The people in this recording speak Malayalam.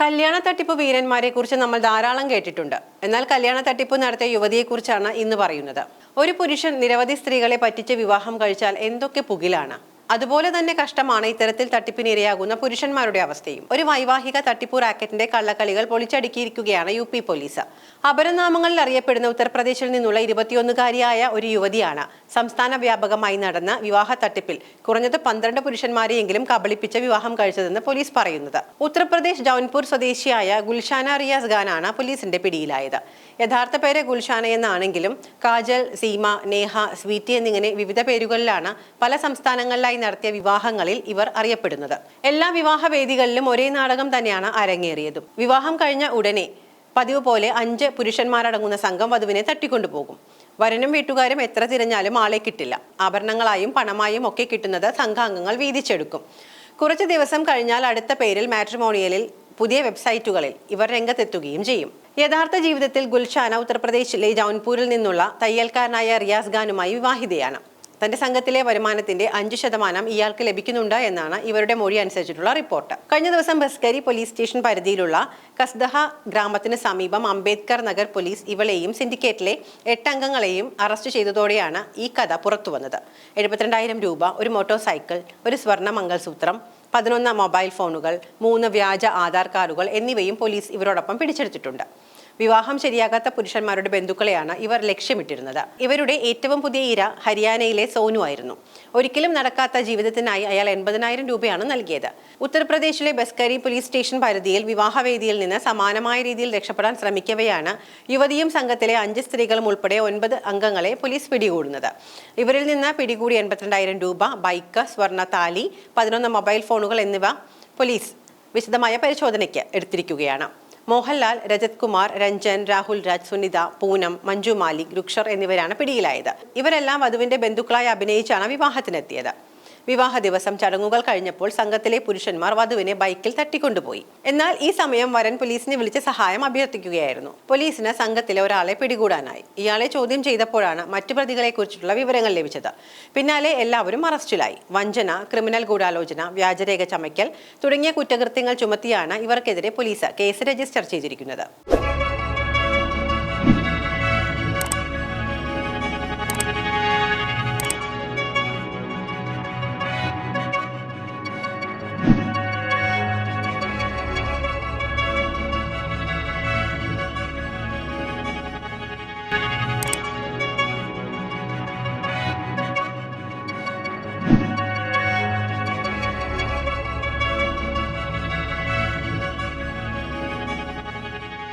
കല്യാണ തട്ടിപ്പ് വീരന്മാരെ കുറിച്ച് നമ്മൾ ധാരാളം കേട്ടിട്ടുണ്ട്. എന്നാൽ കല്യാണ തട്ടിപ്പ് നടത്തിയ യുവതിയെക്കുറിച്ചാണ് ഇന്ന് പറയുന്നത്. ഒരു പുരുഷൻ നിരവധി സ്ത്രീകളെ പറ്റിച്ച് വിവാഹം കഴിച്ചാൽ എന്തൊക്കെ പുകിലാണ്? അതുപോലെ തന്നെ കഷ്ടമാണ് ഇത്തരത്തിൽ തട്ടിപ്പിന് ഇരയാകുന്ന പുരുഷന്മാരുടെ അവസ്ഥയും. ഒരു വൈവാഹിക തട്ടിപ്പ് റാക്കറ്റിന്റെ കള്ളക്കളികൾ പൊളിച്ചടുക്കിയിരിക്കുകയാണ് യു പി പോലീസ്. അപരനാമങ്ങളിൽ അറിയപ്പെടുന്ന ഉത്തർപ്രദേശിൽ നിന്നുള്ള ഇരുപത്തിയൊന്നുകാരിയായ ഒരു യുവതിയാണ് സംസ്ഥാന വ്യാപകമായി നടന്ന വിവാഹ തട്ടിപ്പിൽ കുറഞ്ഞത് പന്ത്രണ്ട് പുരുഷന്മാരെയെങ്കിലും കബളിപ്പിച്ച വിവാഹം കഴിച്ചതെന്ന് പോലീസ് പറയുന്നത്. ഉത്തർപ്രദേശ് ജൗൻപൂർ സ്വദേശിയായ ഗുൽഷാന റിയാസ് ഖാനാണ് പോലീസിന്റെ പിടിയിലായത്. യഥാർത്ഥ പേര് ഗുൽഷാന എന്നാണെങ്കിലും കാജൽ സീമ നേഹ സ്വീറ്റി എന്നിങ്ങനെ വിവിധ പേരുകളിലാണ് പല സംസ്ഥാനങ്ങളിലായി നടത്തിയ വിവാഹങ്ങളിൽ ഇവർ അറിയപ്പെടുന്നത്. എല്ലാ വിവാഹ വേദികളിലും ഒരേ നാടകം തന്നെയാണ് അരങ്ങേറിയതും. വിവാഹം കഴിഞ്ഞ ഉടനെ പതിവ് പോലെ അഞ്ച് പുരുഷന്മാരടങ്ങുന്ന സംഘം വധുവിനെ തട്ടിക്കൊണ്ടുപോകും. വരനും വീട്ടുകാരും എത്ര തിരഞ്ഞാലും ആളെ കിട്ടില്ല. ആഭരണങ്ങളായും പണമായും ഒക്കെ കിട്ടുന്നത് സംഘാംഗങ്ങൾ വീതിച്ചെടുക്കും. കുറച്ച് ദിവസം കഴിഞ്ഞാൽ അടുത്ത പേരിൽ മാട്രിമോണിയലിൽ പുതിയ വെബ്സൈറ്റുകളിൽ ഇവർ രംഗത്തെത്തുകയും ചെയ്യും. യഥാർത്ഥ ജീവിതത്തിൽ ഗുൽഷാന ഉത്തർപ്രദേശിലെ ജൗൻപൂരിൽ നിന്നുള്ള തയ്യൽക്കാരനായ റിയാസ് ഖാനുമായി വിവാഹിതയാണ്. തന്റെ സംഘത്തിലെ വരുമാനത്തിന്റെ അഞ്ച് ശതമാനം ഇയാൾക്ക് ലഭിക്കുന്നുണ്ട് എന്നാണ് ഇവരുടെ മൊഴി അനുസരിച്ചിട്ടുള്ള റിപ്പോർട്ട്. കഴിഞ്ഞ ദിവസം ബസ്കരി പോലീസ് സ്റ്റേഷൻ പരിധിയിലുള്ള കസ്ദഹ ഗ്രാമത്തിന് സമീപം അംബേദ്കർ നഗർ പോലീസ് ഇവളെയും സിൻഡിക്കേറ്റിലെ എട്ട് അംഗങ്ങളെയും അറസ്റ്റ് ചെയ്തതോടെയാണ് ഈ കഥ പുറത്തുവന്നത് എഴുപത്തിരണ്ടായിരം രൂപ ഒരു മോട്ടോർ സൈക്കിൾ ഒരു സ്വർണ മംഗൾസൂത്രം പതിനൊന്ന് മൊബൈൽ ഫോണുകൾ മൂന്ന് വ്യാജ ആധാർ കാർഡുകൾ എന്നിവയും പോലീസ് ഇവരോടൊപ്പം പിടിച്ചെടുത്തിട്ടുണ്ട്. വിവാഹം ശരിയാകാത്ത പുരുഷന്മാരുടെ ബന്ധുക്കളെയാണ് ഇവർ ലക്ഷ്യമിട്ടിരുന്നത്. ഇവരുടെ ഏറ്റവും പുതിയ ഇര ഹരിയാനയിലെ സോനു ആയിരുന്നു. ഒരിക്കലും നടക്കാത്ത ജീവിതത്തിനായി അയാൾ എൺപതിനായിരം രൂപയാണ് നൽകിയത്. ഉത്തർപ്രദേശിലെ ബസ്കരി പോലീസ് സ്റ്റേഷൻ പരിധിയിൽ വിവാഹവേദിയിൽ നിന്ന് സമാനമായ രീതിയിൽ രക്ഷപ്പെടാൻ ശ്രമിക്കവെയാണ് യുവതിയും സംഘത്തിലെ അഞ്ച് സ്ത്രീകളും ഉൾപ്പെടെ ഒൻപത് അംഗങ്ങളെ പോലീസ് പിടികൂടുന്നത്. ഇവരിൽ നിന്ന് പിടികൂടി എൺപത്തിരണ്ടായിരം രൂപ ബൈക്ക് സ്വർണ താലി പതിനൊന്ന് മൊബൈൽ ഫോണുകൾ എന്നിവ പോലീസ് വിശദമായ പരിശോധനയ്ക്ക് എടുത്തിരിക്കുകയാണ്. മോഹൻലാൽ രജത് കുമാർ രഞ്ജൻ രാഹുൽ രാജ് സുനിത പൂനം മഞ്ജു മാലിക് രുക്ഷർ എന്നിവരാണ് പിടിയിലായത്. ഇവരെല്ലാം വധുവിന്റെ ബന്ധുക്കളായി അഭിനയിച്ചാണ് വിവാഹത്തിനെത്തിയത്. വിവാഹ ദിവസം ചടങ്ങുകൾ കഴിഞ്ഞപ്പോൾ സംഘത്തിലെ പുരുഷന്മാർ വധുവിനെ ബൈക്കിൽ തട്ടിക്കൊണ്ടുപോയി. എന്നാൽ ഈ സമയം വരൻ പോലീസിനെ വിളിച്ച് സഹായം അഭ്യർത്ഥിക്കുകയായിരുന്നു. പോലീസിന് സംഘത്തിലെ ഒരാളെ പിടികൂടാനായി. ഇയാളെ ചോദ്യം ചെയ്തപ്പോഴാണ് മറ്റു പ്രതികളെ കുറിച്ചുള്ള വിവരങ്ങൾ ലഭിച്ചത്. പിന്നാലെ എല്ലാവരും അറസ്റ്റിലായി. വഞ്ചന ക്രിമിനൽ ഗൂഢാലോചന വ്യാജരേഖ ചമയ്ക്കൽ തുടങ്ങിയ കുറ്റകൃത്യങ്ങൾ ചുമത്തിയാണ് ഇവർക്കെതിരെ പോലീസ് കേസ് രജിസ്റ്റർ ചെയ്തിരിക്കുന്നത്.